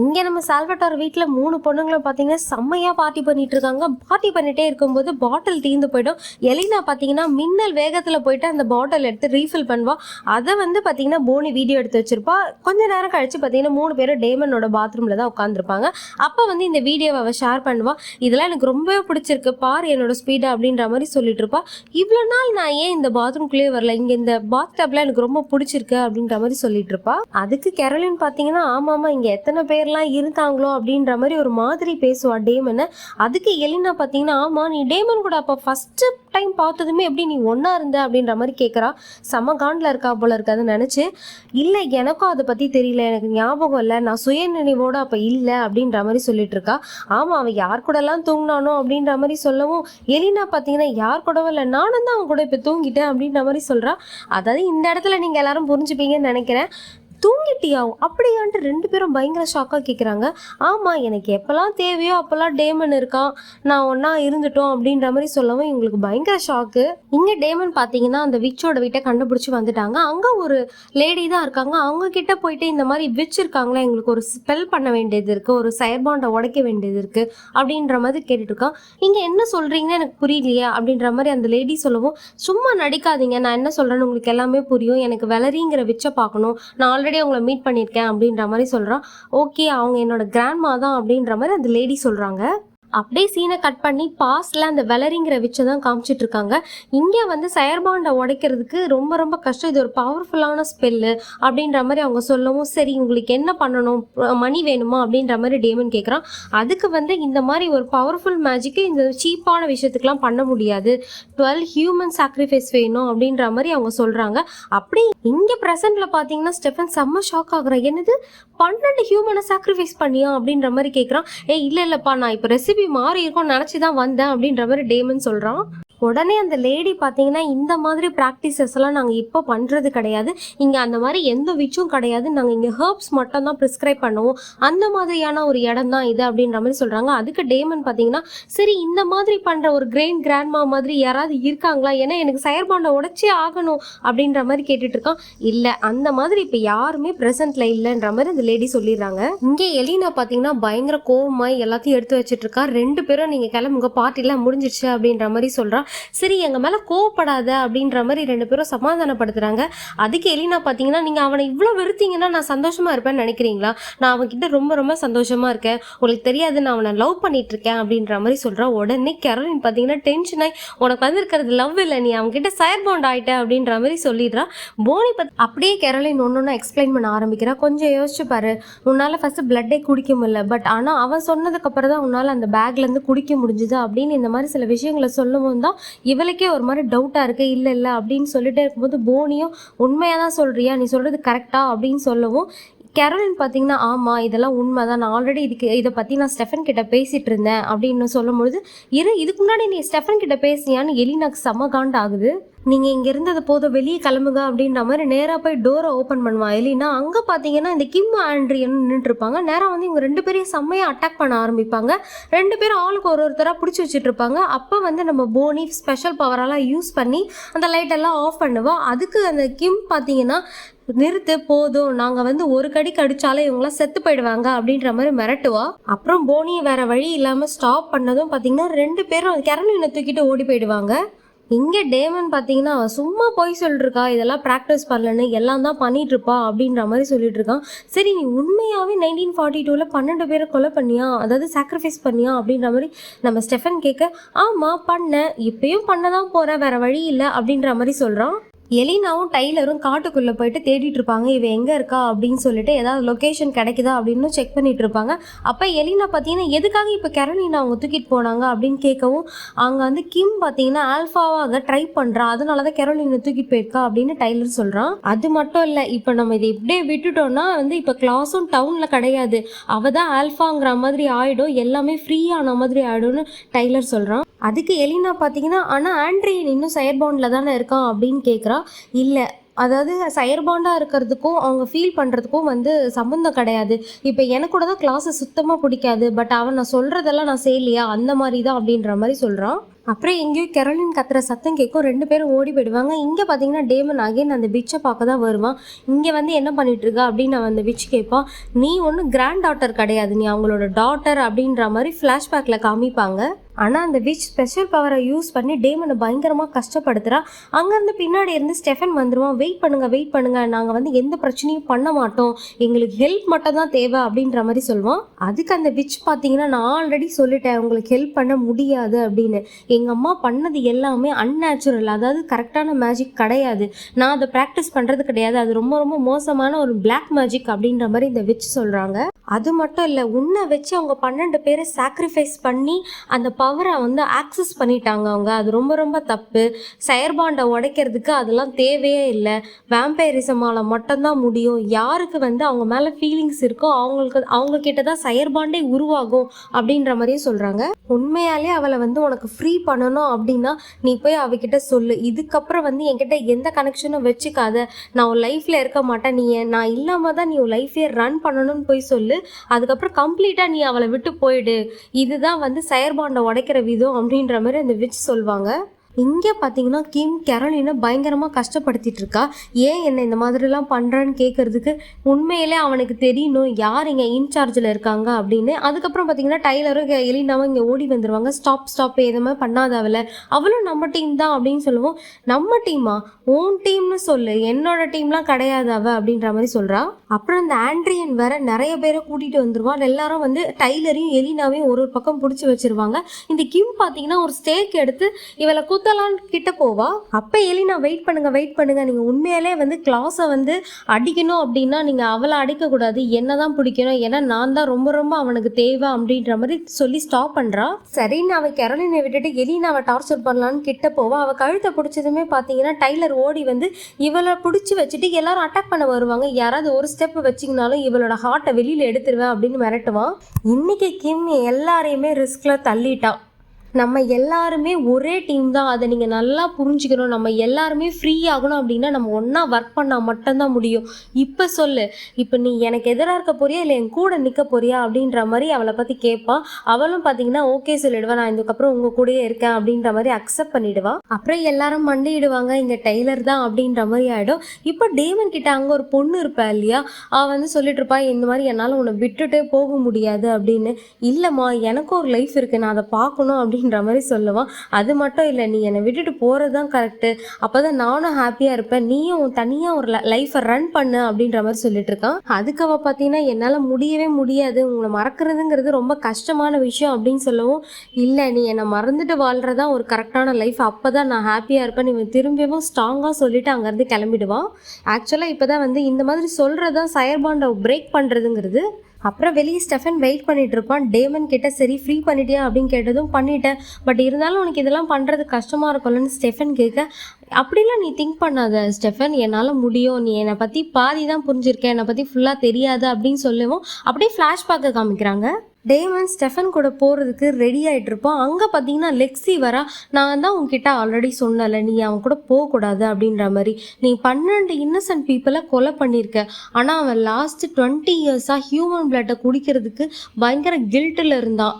இங்கே நம்ம சால்வட்டார் வீட்டில் மூணு பொண்ணுங்களை பார்த்தீங்கன்னா செம்மையாக பார்ட்டி பண்ணிட்டு இருக்காங்க. பார்ட்டி பண்ணிட்டே இருக்கும்போது பாட்டில் தீர்ந்து போயிடும். எலினா பார்த்தீங்கன்னா மின்னல் வேகத்தில் போயிட்டு அந்த பாட்டில் எடுத்து ரீஃபில் பண்ணுவா. அதை வந்து பார்த்தீங்கன்னா போனி வீடியோ எடுத்து வச்சிருப்பா. கொஞ்ச நேரம் கழிச்சு பார்த்தீங்கன்னா மூணு பேரும் டேமனோட பாத்ரூமில் தான் உட்காந்துருப்பாங்க அப்போ வந்து இந்த வீடியோவை அவள் ஷேர் பண்ணுவா. இதெல்லாம் எனக்கு ரொம்பவே பிடிச்சிருக்கு. பார் என்னோட ஸ்பீடு அப்படின்ற மாதிரி சொல்லிட்டு இருப்பா. இவ்வளோ நாள் நான் ஏன் இந்த பாத்ரூம்குள்ளேயே வரல? இங்கே இந்த பாத் டப்லாம் எனக்கு ரொம்ப பிடிச்சிருக்கு அப்படின்ற மாதிரி சொல்லிட்டு இருப்பா. அதுக்கு கெரலின் பார்த்தீங்கன்னா ஆமாமா இங்கே எத்தனை பேர்லாம் இருந்தாங்களோ அப்படின்ற மாதிரி ஒரு மாதிரி பேசுவா டேமனை. அதுக்கு எலினா பார்த்தீங்கன்னா ஆமாம் நீ டேமன் கூட அப்போ ஃபர்ஸ்ட் டைம் பார்த்ததுமே எப்படி நீ ஒன்றா இருந்த? அப்படின்ற மாதிரி கேட்குறா செம காண்டில் இருக்கா போல இருக்காதுன்னு நினச்சி. இல்லை எனக்கும் அதை பற்றி தெரியல. எனக்கு ஞாபகம் இல்லை. நான் சுய நினைவோடு அப்போ இல்லை அப்படின்ற மாதிரி சொல்லிட்டு இருக்கா. ஆமாம் அவன் யார் கூடலாம் தூங்கினானோ அப்படின்ற மாதிரி சொல்லவும் எலினா பார்த்தீங்கன்னா யார் கூடவும் இல்லை. நானும் தான் அவன் கூட இப்போ தூங்கிட்டேன் அப்படின்ற மாதிரி சொல்கிறா அதாவது இந்த இடத்துல நீங்கள் எல்லாரும் புரிஞ்சுப்பீங்கன்னு நினைக்கிறேன். தூங்கிட்டியா அப்படியான்ட்டு ரெண்டு பேரும் பயங்கர ஷாக்காக கேட்குறாங்க ஆமாம் எனக்கு எப்போல்லாம் தேவையோ அப்போல்லாம் டேமன் இருக்கான். நான் ஒன்றா இருந்துட்டோம் அப்படின்ற மாதிரி சொல்லவும் இவங்களுக்கு பயங்கர ஷாக்கு இங்கே டேமன் பார்த்தீங்கன்னா அந்த விச்சோட வீட்டை கண்டுபிடிச்சி வந்துட்டாங்க. அங்கே ஒரு லேடி தான் இருக்காங்க. அவங்க கிட்ட போயிட்டு இந்த மாதிரி விச் இருக்காங்களா எங்களுக்கு ஒரு ஸ்பெல் பண்ண வேண்டியது இருக்குது ஒரு சயர்பாண்டை உடைக்க வேண்டியது இருக்குது அப்படின்ற மாதிரி கேட்டுட்டு இருக்கான். இங்கே என்ன சொல்கிறீங்கன்னு எனக்கு புரியலையா அப்படின்ற மாதிரி அந்த லேடி சொல்லவும் சும்மா நடிக்காதீங்க. நான் என்ன சொல்கிறேன்னு உங்களுக்கு எல்லாமே புரியும். எனக்கு வெலரிங்கிற விச்சை பார்க்கணும். நான் ஆல்ரெடி அவங்கள மீட் பண்ணியிருக்கேன் அப்படின்ற மாதிரி சொல்கிறான் ஓகே அவங்க என்னோட கிராண்ட்மா தான் அப்படின்ற மாதிரி அந்த லேடி சொல்கிறாங்க அப்படியே சீனை கட் பண்ணி பாஸ்டில் அந்த வெலரிங்கிற விச்சை தான் காமிச்சிட்டு இருக்காங்க இங்கே வந்து செயற்பாண்டை உடைக்கிறதுக்கு ரொம்ப ரொம்ப கஷ்டம். இது ஒரு பவர்ஃபுல்லான ஸ்பெல்லு அப்படின்ற மாதிரி அவங்க சொல்லவும் சரி உங்களுக்கு என்ன பண்ணணும்? மணி வேணுமா? அப்படின்ற மாதிரி டேமன் கேட்குறான் அதுக்கு வந்து இந்த மாதிரி ஒரு பவர்ஃபுல் மேஜிக்கு இந்த சீப்பான விஷயத்துக்குலாம் பண்ண முடியாது. டுவெல் ஹியூமன் சாக்ரிஃபைஸ் வேணும் அப்படின்ற மாதிரி அவங்க சொல்கிறாங்க அப்படி இங்கே ப்ரெசென்ட்டில் பார்த்தீங்கன்னா ஸ்டெஃபன் செம்ம ஷாக் ஆகுறேன். என்னது? பன்னெண்டு ஹியூமனை சாக்ரிஃபைஸ் பண்ணியா? அப்படின்ற மாதிரி கேட்குறான் ஏ இல்லை இல்லைப்பா நான் இப்போ ரெசிபி மாறி இருக்கும்னு நினச்சி தான் வந்தேன் அப்படின்ற மாதிரி டேமன் சொல்கிறான் உடனே அந்த லேடி பார்த்தீங்கன்னா இந்த மாதிரி ப்ராக்டிசஸ் எல்லாம் நாங்கள் இப்போ பண்ணுறது கிடையாது. இங்கே அந்த மாதிரி எந்த விச்சும் கிடையாது. நாங்கள் இங்கே ஹர்ப்ஸ் மட்டும் தான் ப்ரிஸ்கிரைப் பண்ணுவோம். அந்த மாதிரியான ஒரு இடம் தான் இது அப்படின்ற மாதிரி சொல்கிறாங்க அதுக்கு டேமன் பார்த்தீங்கன்னா சரி இந்த மாதிரி பண்ணுற ஒரு கிரெயின் கிராண்ட்மா மாதிரி யாராவது இருக்காங்களா? ஏன்னா எனக்கு செயற்பாண்டை உடச்சே ஆகணும் அப்படின்ற மாதிரி கேட்டுட்டு இருக்கான். இல்லை அந்த மாதிரி இப்போ யாருமே ப்ரெசென்ட்ல இல்லைன்ற மாதிரி அந்த லேடி சொல்லிடுறாங்க. இங்கே எலினா பார்த்தீங்கன்னா பயங்கர கோவமாய் எல்லாத்தையும் எடுத்து வச்சிட்டு இருக்கா. ரெண்டு பேரும் நீங்கள் கிளம்புங்க பார்ட்டிலாம் முடிஞ்சிடுச்சு அப்படின்ற மாதிரி சொல்கிறான் சரி எங்கள் மேலே கோவப்படாத அப்படின்ற மாதிரி ரெண்டு பேரும் சமாதானப்படுத்துகிறாங்க அதுக்கு எலினா பார்த்தீங்கன்னா நீங்கள் அவனை இவ்வளோ வெறுத்தீங்கன்னா நான் சந்தோஷமாக இருப்பேன்னு நினைக்கிறீங்களா? நான் அவன்கிட்ட ரொம்ப ரொம்ப சந்தோஷமாக இருக்கேன். உங்களுக்கு தெரியாது நான் அவனை லவ் பண்ணிட்டு இருக்கேன் அப்படின்ற மாதிரி சொல்கிறான் உடனே கெரோலின் பார்த்தீங்கன்னா டென்ஷன் ஆகி உனக்கு வந்திருக்கிறது லவ் இல்லை. நீ அவன்கிட்ட சயர் பவுண்ட் ஆயிட்ட அப்படின்ற மாதிரி சொல்லிடுறா. போனி பத் அப்படியே கெரலின் ஒன்று ஒன்று எக்ஸ்பிளைன் பண்ண ஆரம்பிக்கிறா. கொஞ்சம் யோசிச்சு பாரு. உன்னால் ஃபஸ்ட்டு பிளட்டே குடிக்க முடியல. பட் ஆனால் அவன் சொன்னதுக்கப்புறம் தான் உன்னால் அந்த பேக்லேருந்து குடிக்க முடிஞ்சுது அப்படின்னு இந்த மாதிரி சில விஷயங்களை சொல்லும் போது தான் இவளுக்கே ஒரு மாதிரி டவுட்டாக இருக்குது இல்லை இல்லை அப்படின்னு சொல்லிட்டே இருக்கும்போது போனியும் உண்மையாக தான் சொல்கிறியா நீ சொல்கிறது கரெக்டாக அப்படின்னு சொல்லவும் கேரோலின் பார்த்தீங்கன்னா ஆமாம் இதெல்லாம் உண்மை தான் நான் ஆல்ரெடி இதுக்கு இதை பற்றி நான் ஸ்டெஃபன் கிட்ட பேசிகிட்டு இருந்தேன். அப்படின்னு சொல்லும்பொழுது இரு இதுக்கு முன்னாடி நீ ஸ்டெஃபன் கிட்ட பேசினியான்னு எலினாக்கு செம காண்ட் ஆகுது நீங்கள் இங்கே இருந்தது போதும் வெளியே கிளம்புங்க அப்படின்ற மாதிரி நேராக போய் டோரை ஓப்பன் பண்ணுவான் எலினா அங்கே பார்த்தீங்கன்னா இந்த கிம் ஆண்ட்ரியன் நின்றுட்டுருப்பாங்க நேராக வந்து இவங்க ரெண்டு பேரையும் செம்மையாக அட்டாக் பண்ண ஆரம்பிப்பாங்க. ரெண்டு பேரும் ஆளுக்கு ஒரு ஒருத்தராக பிடிச்சி வச்சுட்ருப்பாங்க அப்போ வந்து நம்ம போனி ஸ்பெஷல் பவரெல்லாம் யூஸ் பண்ணி அந்த லைட்டெல்லாம் ஆஃப் பண்ணுவோம் அதுக்கு அந்த கிம் பார்த்தீங்கன்னா நிறுத்து போதும். நாங்கள் வந்து ஒரு கடி கடிச்சாலே இவங்களாம் செத்து போயிடுவாங்க அப்படின்ற மாதிரி மிரட்டுவா. அப்புறம் போனியை வேற வழி இல்லாமல் ஸ்டாப் பண்ணதும் பார்த்தீங்கன்னா ரெண்டு பேரும் கேரளினை தூக்கிட்டு ஓடி போயிடுவாங்க. இங்கே டேமன் பார்த்தீங்கன்னா சும்மா போய் சொல்லிருக்கா இதெல்லாம் ப்ராக்டிஸ் பண்ணலன்னு எல்லாம் தான் பண்ணிட்டு இருப்பா அப்படின்ற மாதிரி சொல்லிட்டு இருக்கான் சரி நீ உண்மையாகவே நைன்டீன் ஃபார்ட்டி டூவில் பன்னெண்டு பேரை கொலை பண்ணியா? அதாவது சாக்ரிஃபைஸ் பண்ணியா? அப்படின்ற மாதிரி நம்ம ஸ்டெஃபன் கேட்க ஆமாம் பண்ணேன். இப்பயும் பண்ண தான் போகிறேன் வேற வழி இல்லை அப்படின்ற மாதிரி சொல்கிறான் எலினாவும் டைலரும் காட்டுக்குள்ளே போயிட்டு தேடிட்டு இருப்பாங்க இவ எங்கே இருக்கா? அப்படின்னு சொல்லிட்டு ஏதாவது லொக்கேஷன் கிடைக்குதா அப்படின்னு செக் பண்ணிட்டு இருப்பாங்க அப்போ எலினா பார்த்தீங்கன்னா எதுக்காக இப்போ கெரலினா அவங்க தூக்கிட்டு போனாங்க? அப்படின்னு கேட்கவும் அங்கே வந்து கிம் பார்த்தீங்கன்னா ஆல்ஃபாவாக ட்ரை பண்ணுறா அதனால தான் கெரலினை தூக்கிட்டு போயிருக்கா அப்படின்னு டைலர் சொல்கிறான் அது மட்டும் இல்லை இப்போ நம்ம இதை இப்படியே விட்டுட்டோம்னா வந்து இப்போ கிளாஸும் டவுனில் கிடையாது. அவள் தான் ஆல்ஃபாங்கிற மாதிரி ஆகிடும் எல்லாமே ஃப்ரீயான மாதிரி ஆகிடும்னு டைலர் சொல்கிறான் அதுக்கு எலினா பார்த்தீங்கன்னா ஆனால் ஆண்ட்ரியன் இன்னும் சயர்பவுண்டில் தானே இருக்கான் அப்படின்னு கேட்குறா இல்லை. அதாவது சயர்பாண்டாக இருக்கிறதுக்கும் அவங்க ஃபீல் பண்ணுறதுக்கும் வந்து சம்மந்தம் கிடையாது. இப்போ எனக்கு கூட தான் கிளாஸை சுத்தமாக பிடிக்காது. பட் அவன் நான் சொல்கிறதெல்லாம் நான் செய்யலையா? அந்த மாதிரி தான் அப்படின்ற மாதிரி சொல்கிறான் அப்புறம் எங்கேயோ கெரோலின் கத்துற சத்தம் கேட்கும். ரெண்டு பேரும் ஓடி போயிடுவாங்க. இங்கே பார்த்தீங்கன்னா டேமன் அகைன் அந்த பிச்சை பார்க்க தான் வருவான். இங்கே வந்து என்ன பண்ணிட்டு இருக்கா அப்படின்னு அவன் அந்த பிச்சு கேட்பான். நீ ஒன்றும் கிராண்ட் டாட்டர் கிடையாது. நீ அவங்களோட டாட்டர் அப்படின்ற மாதிரி ஃப்ளாஷ்பேக்கில் காமிப்பாங்க. ஆனால் அந்த விச் ஸ்பெஷல் பவரை யூஸ் பண்ணி டேமனை பயங்கரமாக கஷ்டப்படுத்துகிறா அங்கேருந்து பின்னாடி இருந்து ஸ்டெஃபன் வந்துடுவான் வெயிட் பண்ணுங்க வெயிட் பண்ணுங்க. நாங்கள் வந்து எந்த பிரச்சனையும் பண்ண மாட்டோம். எங்களுக்கு ஹெல்ப் மட்டும் தான் தேவை அப்படின்ற மாதிரி சொல்லுவான் அதுக்கு அந்த விச் பார்த்தீங்கன்னா நான் ஆல்ரெடி சொல்லிட்டேன். உங்களுக்கு ஹெல்ப் பண்ண முடியாது அப்படின்னு. எங்கள் அம்மா பண்ணது எல்லாமே அன்நேச்சுரல் அதாவது கரெக்டான மேஜிக் கிடையாது. நான் அதை ப்ராக்டிஸ் பண்ணுறது கிடையாது. அது ரொம்ப ரொம்ப மோசமான ஒரு பிளாக் மேஜிக் அப்படின்ற மாதிரி இந்த விச் சொல்கிறாங்க அது மட்டும் இல்லை உன்னை வச்சு அவங்க பன்னெண்டு பேரை சாக்ரிஃபைஸ் பண்ணி அந்த பவரை வந்து ஆக்சஸ் பண்ணிட்டாங்க அவங்க. அது ரொம்ப ரொம்ப தப்பு. செயற்பாண்டை உடைக்கிறதுக்கு அதெல்லாம் தேவையே இல்லை. வேம்பைரிசமால் மட்டும்தான் முடியும். யாருக்கு வந்து அவங்க மேலே ஃபீலிங்ஸ் இருக்கோ அவங்களுக்கு அவங்க கிட்ட தான் செயற்பாண்டே உருவாகும் அப்படின்ற மாதிரியும் சொல்கிறாங்க உண்மையாலே அவளை வந்து உனக்கு ஃப்ரீ பண்ணணும் அப்படின்னா நீ போய் அவகிட்ட சொல்லு. இதுக்கப்புறம் வந்து என்கிட்ட எந்த கனெக்ஷனும் வச்சுக்காத. நான் உன் லைஃப்பில் இருக்க மாட்டேன். நீ நான் இல்லாமல் தான் நீ உன் லைஃபே ரன் பண்ணணும்னு போய் சொல்லு. அதுக்கப்புறம் கம்ப்ளீட்டாக நீ அவளை விட்டு போயிடு. இதுதான் வந்து செயற்பாண்டை உடைக்கிற விதம் அப்படின்ற மாதிரி அந்த விச் சொல்லுவாங்க இங்கே பார்த்தீங்கன்னா கிம் கெரலினை பயங்கரமாக கஷ்டப்படுத்திட்டு இருக்கா ஏன் என்ன இந்த மாதிரிலாம் பண்ணுறான்னு கேட்குறதுக்கு உண்மையிலே அவனுக்கு தெரியணும். யார் இங்கே இன்சார்ஜில் இருக்காங்க அப்படின்னு. அதுக்கப்புறம் பார்த்தீங்கன்னா டைலரும் எலினாவும் இங்கே ஓடி வந்துடுவாங்க ஸ்டாப் ஸ்டாப் எதுவுமே பண்ணாத அவளும் நம்ம டீம் தான் அப்படின்னு சொல்லுவோம். நம்ம டீமா ஓன் டீம்னு சொல்லு. என்னோட டீம்லாம் கிடையாது அப்படின்ற மாதிரி சொல்கிறா அப்புறம் இந்த ஆண்ட்ரியன் வேற நிறைய பேரை கூட்டிகிட்டு வந்துருவான் எல்லாரும் வந்து டைலரையும் எலினாவையும் ஒரு ஒரு பக்கம் பிடிச்சி வச்சிருவாங்க. இந்த கிம் பார்த்தீங்கன்னா ஒரு ஸ்டேக் எடுத்து இவளை குத்தலான்னு கிட்ட போவா? அப்போ எலினா வெயிட் பண்ணுங்க வெயிட் பண்ணுங்க. நீங்கள் உண்மையாலே வந்து கிளாஸை வந்து அடிக்கணும் அப்படின்னா நீங்கள் அவளை அடிக்கக்கூடாது. என்ன தான் பிடிக்கணும்? ஏன்னா நான் தான் ரொம்ப ரொம்ப அவனுக்கு தேவை அப்படின்ற மாதிரி சொல்லி ஸ்டாப் பண்ணுறா சரின்னு அவள் கெரலினை விட்டுட்டு எலினாவை டார்ச்சர் பண்ணலான்னு கிட்ட போவா. அவள் கழுத்தை பிடிச்சதுமே பார்த்தீங்கன்னா டைலர் ஓடி வந்து இவளை பிடிச்சி வச்சுட்டு எல்லாரும் அட்டாக் பண்ண வருவாங்க. யாராவது ஒரு ஸ்டெப் வச்சிங்கனாலும் இவளோட ஹார்ட்டை வெளியில் எடுத்துருவேன் அப்படின்னு மிரட்டுவான். இன்னைக்கு கிம் எல்லாரையுமே ரிஸ்கில் தள்ளிட்டான் நம்ம எல்லாருமே ஒரே டீம் தான். அதை நீங்கள் நல்லா புரிஞ்சுக்கணும். நம்ம எல்லாருமே ஃப்ரீ ஆகணும் அப்படின்னா நம்ம ஒன்றா ஒர்க் பண்ணால் மட்டும்தான் முடியும். இப்போ சொல்லு. இப்போ நீ எனக்கு எதிராக இருக்க போறியா? இல்லை என் கூட நிற்க போறியா? அப்படின்ற மாதிரி அவளை பற்றி கேட்பான். அவளும் பார்த்தீங்கன்னா ஓகே சொல்லிடுவா. நான் இதுக்கப்புறம் உங்கள் கூடயே இருக்கேன் அப்படின்ற மாதிரி அக்செப்ட் பண்ணிடுவா. அப்புறம் எல்லாரும் மண்டிடுவாங்க இங்கே டெய்லர் தான் அப்படின்ற மாதிரி ஆகிடும் இப்போ டேமன் கிட்ட அங்கே ஒரு பொண்ணு இருப்பா இல்லையா? அவள் வந்து சொல்லிட்டு இருப்பா இந்த மாதிரி என்னால் உன்னை விட்டுட்டே போக முடியாது அப்படின்னு. இல்லைம்மா எனக்கும் ஒரு லைஃப் இருக்குது நான் அதை பார்க்கணும் அப்படின்னு அப்படின்ற மாதிரி சொல்லுவான். அது மட்டும் இல்லை நீ என்னை விட்டுட்டு போகிறது தான் கரெக்டு அப்போ தான் நானும் ஹாப்பியாக இருப்பேன். நீயும் தனியாக ஒரு லைஃப்பை ரன் பண்ணு அப்படின்ற மாதிரி சொல்லிட்டு இருக்கான். அதுக்கு அவள் பார்த்தீங்கன்னா என்னால் முடியவே முடியாது. உங்களை மறக்கிறதுங்கிறது ரொம்ப கஷ்டமான விஷயம் அப்படின்னு சொல்லவும் இல்லை நீ என்னை மறந்துட்டு வாழ்கிறதா ஒரு கரெக்டான லைஃப் அப்போ தான் நான் ஹாப்பியாக இருப்பேன். இவன் திரும்பவும் ஸ்ட்ராங்காக சொல்லிட்டு அங்கேருந்து கிளம்பிடுவான். ஆக்சுவலாக இப்போ தான் வந்து இந்த மாதிரி சொல்கிறதான் சயர்பாண்டை பிரேக் பண்ணுறதுங்கிறது அப்புறம் வெளியே ஸ்டெஃபன் வெயிட் பண்ணிட்டு இருப்பான் டேமன் கிட்ட சரி ஃப்ரீ பண்ணிட்டியா? அப்படின்னு கேட்டதும் பண்ணிட்டேன். பட் இருந்தாலும் உனக்கு இதெல்லாம் பண்ணுறது கஷ்டமாக இருக்கும்லன்னு ஸ்டெஃபன் கேட்க அப்படிலாம் நீ திங்க் பண்ணாத ஸ்டெஃபன். என்னால் முடியும். நீ என்னை பற்றி பாதி தான் புரிஞ்சிருக்கேன் என்னை பற்றி ஃபுல்லாக தெரியாது. அப்படின்னு சொல்லவும் அப்படியே ஃப்ளாஷ்பேக்கை காமிக்கிறாங்க. டேமன் ஸ்டெஃபன் கூட போகிறதுக்கு ரெடி ஆகிட்டு இருப்போம் அங்கே பார்த்தீங்கன்னா லெக்ஸி வரா. நான் தான் உங்ககிட்ட ஆல்ரெடி சொன்னல நீ அவன் கூட போகக்கூடாது அப்படின்ற மாதிரி. நீ பன்னெண்டு இன்னசென்ட் பீப்புளை கொலை பண்ணியிருக்க ஆனால் அவன் லாஸ்ட் டுவெண்ட்டி இயர்ஸாக ஹியூமன் பிளட்டை குடிக்கிறதுக்கு பயங்கர கில்ட்டில் இருந்தான்.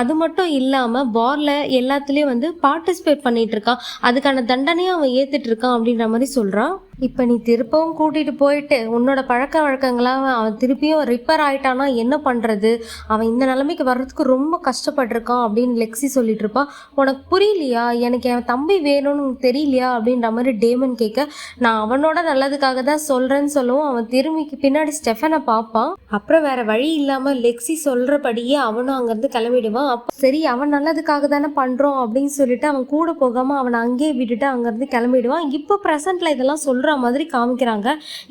அது மட்டும் இல்லாமல் வாரில் எல்லாத்துலேயும் வந்து பார்ட்டிசிபேட் பண்ணிட்டு இருக்கான். அதுக்கான தண்டனையும் அவன் ஏற்றுட்டு இருக்கான் அப்படின்ற மாதிரி சொல்கிறான் இப்போ நீ திருப்பவும் கூட்டிகிட்டு போயிட்டு உன்னோட பழக்க வழக்கங்களாக அவன் திருப்பியும் ரிப்பேர் ஆயிட்டானா என்ன பண்ணுறது அவன் இந்த நிலைமைக்கு வர்றதுக்கு ரொம்ப கஷ்டப்பட்டிருக்கான் அப்படின்னு லெக்ஸி சொல்லிட்டு இருப்பான் உனக்கு புரியலையா? எனக்கு என் தம்பி வேணும்னு தெரியலையா? அப்படின்ற மாதிரி டேமன் கேட்க நான் அவனோட நல்லதுக்காக தான் சொல்கிறேன்னு சொல்லவும் அவன் திரும்பிக்கு பின்னாடி ஸ்டெஃபனை பார்ப்பான். அப்புறம் வேற வழி இல்லாமல் லெக்ஸி சொல்கிறபடியே அவனும் அங்கேருந்து விடுவான் அப்போ சரி அவன் நல்லதுக்காக தானே பண்ணுறோம் அப்படின்னு சொல்லிட்டு அவன் கூட போகாமல் அவனை அங்கேயே விட்டுட்டு அங்கேருந்து கிளம்பிடுவான். இப்போ ப்ரெசென்ட்டில் இதெல்லாம் சொல்கிற மாதிரி காமிக்கிறாங்க.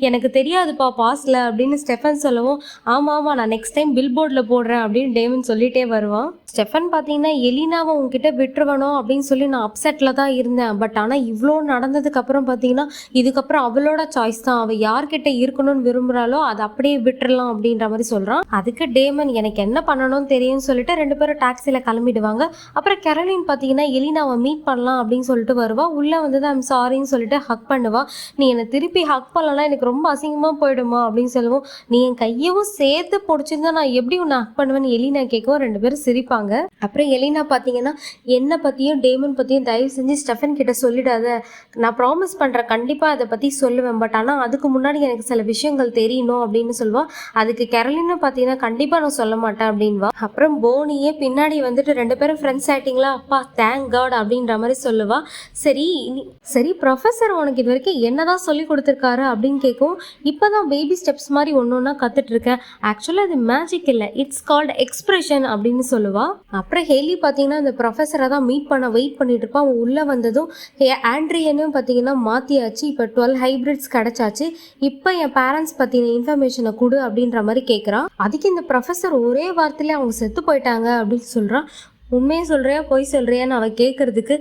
எனக்கு தெரியாதுப்பா பாஸ்ல அப்படின்னு ஸ்டெஃபன் சொல்லவும் ஆமாம் ஆமாம் நான் நெக்ஸ்ட் டைம் பில் போர்டில் போடுறேன் அப்படின்னு டேமன் சொல்லிட்டே வருவான். ஸ்டெஃபன் பார்த்தீங்கன்னா எலினாவை உங்ககிட்ட விட்டுருவணும் அப்படின்னு சொல்லி நான் அப்செட்டில் தான் இருந்தேன். பட் ஆனால் இவ்வளோ நடந்ததுக்கப்புறம் பார்த்தீங்கன்னா இதுக்கப்புறம் அவளோட சாய்ஸ் தான். அவள் யார்கிட்ட இருக்கணும்னு விரும்புகிறாளோ அதை அப்படியே விட்டுறலாம் அப்படின்ற மாதிரி சொல்கிறான் அதுக்கு டேமன் எனக்கு என்ன பண்ணணும்னு தெரியும்னு சொல்லிட்டு ரெண்டு பேரும் டாக்ஸியில் கிளம்பிடுவாங்க. அப்புறம் கெரலின் பார்த்தீங்கன்னா எலினாவை மீட் பண்ணலாம் அப்படின்னு சொல்லிட்டு வருவா. உள்ளே வந்து தான் ஐம் சாரின்னு சொல்லிட்டு ஹக் பண்ணுவா. நீ என்னை திருப்பி ஹக் பண்ணலன்னா எனக்கு ரொம்ப அசிங்கமாக போயிடுமா? அப்படின்னு சொல்லுவோம். நீ என் கையவும் சேர்த்து பிடிச்சிருந்தா நான் எப்படி உன்னை ஹக் பண்ணுவேன்னு எலினா கேட்கவும் ரெண்டு பேரும் சிரிப்பா இருப்பாங்க அப்புறம் எலினா பார்த்தீங்கன்னா என்னை பற்றியும் டேமன் பற்றியும் தயவு செஞ்சு ஸ்டெஃபன் கிட்ட சொல்லிடாத. நான் ப்ராமிஸ் பண்ணுறேன் கண்டிப்பாக அதை பற்றி சொல்லுவேன். பட் ஆனால் அதுக்கு முன்னாடி எனக்கு சில விஷயங்கள் தெரியணும் அப்படின்னு சொல்லுவா. அதுக்கு கெரலினா பார்த்தீங்கன்னா கண்டிப்பாக நான் சொல்ல மாட்டேன் அப்படின்வா. அப்புறம் போனியே பின்னாடி வந்துட்டு ரெண்டு பேரும் ஃப்ரெண்ட்ஸ் ஆயிட்டிங்களா? அப்பா தேங்க் காட் அப்படின்ற மாதிரி சொல்லுவா. சரி சரி ப்ரொஃபஸர் உனக்கு இது வரைக்கும் என்னதான் சொல்லி கொடுத்துருக்காரு? அப்படின்னு கேட்கும் இப்போ தான் பேபி ஸ்டெப்ஸ் மாதிரி ஒன்று ஒன்றா கற்றுட்ருக்கேன் ஆக்சுவலாக அது மேஜிக் இல்லை. இட்ஸ் கால்ட் எக்ஸ்பிரஷன் அப்படின்னு சொல்லுவா. அப்புறம் ஹெலி பார்த்தீங்கன்னா அந்த ப்ரொஃபஸரை தான் மீட் பண்ண வெயிட் பண்ணிட்டு இருப்பான். அவன் உள்ளே வந்ததும் ஆண்ட்ரியனும் பார்த்தீங்கன்னா மாற்றியாச்சு இப்போ டுவெல் ஹைப்ரிட்ஸ் கிடச்சாச்சு. இப்போ என் பேரண்ட்ஸ் பற்றின இன்ஃபர்மேஷனை கொடு அப்படின்ற மாதிரி கேட்குறான் அதுக்கு இந்த ப்ரொஃபஸர் ஒரே வார்த்தையிலே அவங்க செத்து போயிட்டாங்க அப்படின்னு சொல்கிறான் உண்மையை சொல்கிறியா பொய் சொல்கிறியான்னு அவன் கேட்குறதுக்கு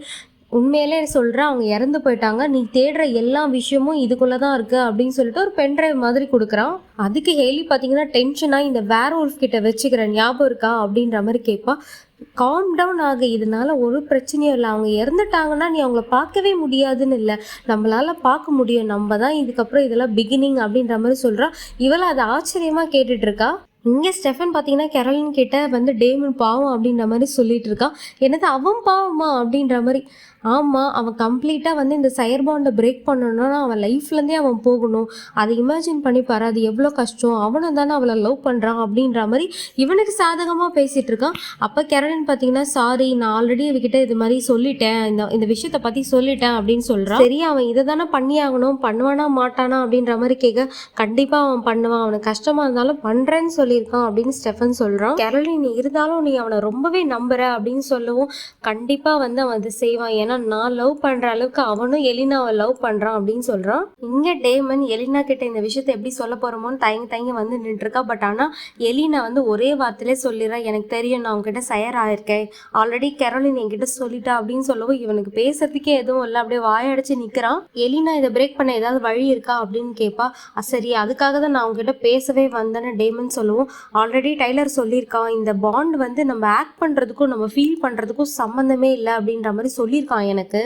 உண்மையிலே சொல்கிறேன் அவங்க இறந்து போயிட்டாங்க. நீ தேடுற எல்லா விஷயமும் இதுக்குள்ளே தான் இருக்குது அப்படின்னு சொல்லிட்டு ஒரு பென்ட்ரைவ் மாதிரி கொடுக்குறான். அதுக்கு ஹேலி பார்த்தீங்கன்னா டென்ஷனாக இந்த வேர் உல்ஃப் கிட்ட வச்சுக்கிறேன் ஞாபகம் இருக்கா? அப்படின்ற மாதிரி கேட்பா. காம் டவுன் ஆக. இதனால ஒரு பிரச்சனையும் இல்லை. அவங்க இறந்துட்டாங்கன்னா நீ அவங்கள பார்க்கவே முடியாதுன்னு இல்லை. நம்மளால பார்க்க முடியும். நம்ம தான் இதுக்கப்புறம் இதெல்லாம் பிகினிங் அப்படின்ற மாதிரி சொல்கிறான் இவளை அதை ஆச்சரியமாக கேட்டுட்ருக்கா இங்கே ஸ்டெஃபன் பார்த்தீங்கன்னா கெரலின் கிட்ட வந்து டேமன் பாவம் அப்படின்ற மாதிரி சொல்லிட்டு இருக்கான் என்னது அவன் பாவமா? அப்படின்ற மாதிரி. ஆமாம் அவன் கம்ப்ளீட்டாக வந்து இந்த சயர் பாண்டை பிரேக் பண்ணணும்னா அவன் லைஃப்லேருந்தே அவன் போகணும். அதை இமேஜின் பண்ணி பாரு அது எவ்வளோ கஷ்டம். அவனும் தானே அவளை லவ் பண்ணுறான் அப்படின்ற மாதிரி இவனுக்கு சாதகமாக பேசிகிட்டு இருக்கான். அப்போ கேரளின் பார்த்தீங்கன்னா சாரி நான் ஆல்ரெடி இவகிட்ட இது மாதிரி சொல்லிட்டேன். இந்த இந்த விஷயத்தை பற்றி சொல்லிட்டேன் அப்படின்னு சொல்கிறான் சரி அவன் இதை தானே பண்ணி ஆகணும் பண்ணுவானா மாட்டானா அப்படின்ற மாதிரி கேட்க கண்டிப்பாக அவன் பண்ணுவான். அவனுக்கு கஷ்டமாக இருந்தாலும் பண்ணுறேன்னு சொல்லியிருக்கான் அப்படின்னு ஸ்டெஃபன் சொல்கிறான் கேரளின் இருந்தாலும் நீ அவனை ரொம்பவே நம்புற அப்படின்னு சொல்லவும் கண்டிப்பாக வந்து அவன் இது செய்வான். ஏன்னா நான் லவ் பண்ணுற அளவுக்கு அவனும் எலினாவை லவ் பண்ணுறான் அப்படின்னு சொல்கிறான் இங்கே டேமன் எலினா கிட்ட இந்த விஷயத்தை எப்படி சொல்ல போகிறோமோன்னு தயங்கி தயங்கி வந்து நின்றுருக்கா பட் ஆனால் எலினா வந்து ஒரே வார்த்தையிலே சொல்லிடுறா எனக்கு தெரியும் நான் உங்ககிட்ட சயர் ஆயிருக்கேன் ஆல்ரெடி கெரோலின் என்கிட்ட சொல்லிட்டா அப்படின்னு சொல்லவும் இவனுக்கு பேசுறதுக்கே எதுவும் இல்லை. அப்படியே வாயடைச்சு நிற்கிறான் எலினா இதை பிரேக் பண்ண ஏதாவது வழி இருக்கா அப்படின்னு கேட்பா சரி அதுக்காக தான் நான் உங்ககிட்ட பேசவே வந்தேன்னு டேமன் சொல்லுவோம். ஆல்ரெடி டைலர் சொல்லியிருக்கான். இந்த பாண்ட் வந்து நம்ம ஆக்ட் பண்ணுறதுக்கும் நம்ம ஃபீல் பண்ணுறதுக்கும் சம்மந்தமே இல்லை அப்படின்ற மாதிரி சொல்லியிருக்கான் எனக்கு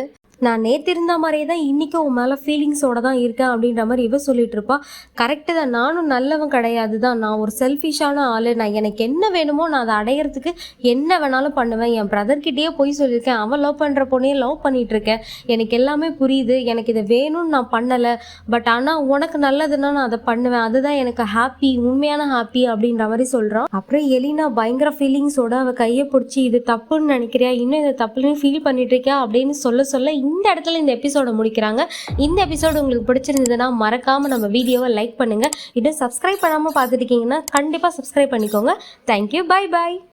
நான் நேற்று இருந்த மாதிரியே தான் இன்றைக்கும் உன் மேலே ஃபீலிங்ஸோட தான் இருக்கேன் அப்படின்ற மாதிரி இவ சொல்லிட்டு இருப்பா. கரெக்டு தான். நானும் நல்லவன் கிடையாது தான். நான் ஒரு செல்ஃபிஷான ஆள். நான் எனக்கு என்ன வேணுமோ நான் அதை அடையிறதுக்கு என்ன வேணாலும் பண்ணுவேன். என் பிரதர்கிட்டயே போய் சொல்லியிருக்கேன். அவன் லவ் பண்ணுற பொண்ணையே லவ் பண்ணிட்டு இருக்கேன். எனக்கு எல்லாமே புரியுது. எனக்கு இதை வேணும்னு நான் பண்ணலை. பட் ஆனால் உனக்கு நல்லதுன்னா நான் அதை பண்ணுவேன். அதுதான் எனக்கு ஹாப்பி உண்மையான ஹாப்பி அப்படின்ற மாதிரி சொல்கிறான் அப்புறம் எலினா பயங்கர ஃபீலிங்ஸோட அவள் கையை பிடிச்சி இது தப்புன்னு நினைக்கிறியா? இன்னும் இது தப்புன்னு ஃபீல் பண்ணிட்டு இருக்கியா? அப்படின்னு சொல்ல சொல்ல இந்த இடத்துல இந்த எபிசோடை முடிக்கிறாங்க. இந்த எபிசோடு உங்களுக்கு பிடிச்சிருந்ததுன்னா மறக்காம நம்ம வீடியோவை லைக் பண்ணுங்க. இன்னும் சப்ஸ்கிரைப் பண்ணாமல் பார்த்துட்டு இருக்கீங்கன்னா கண்டிப்பாக சப்ஸ்கிரைப் பண்ணிக்கோங்க. Thank you bye by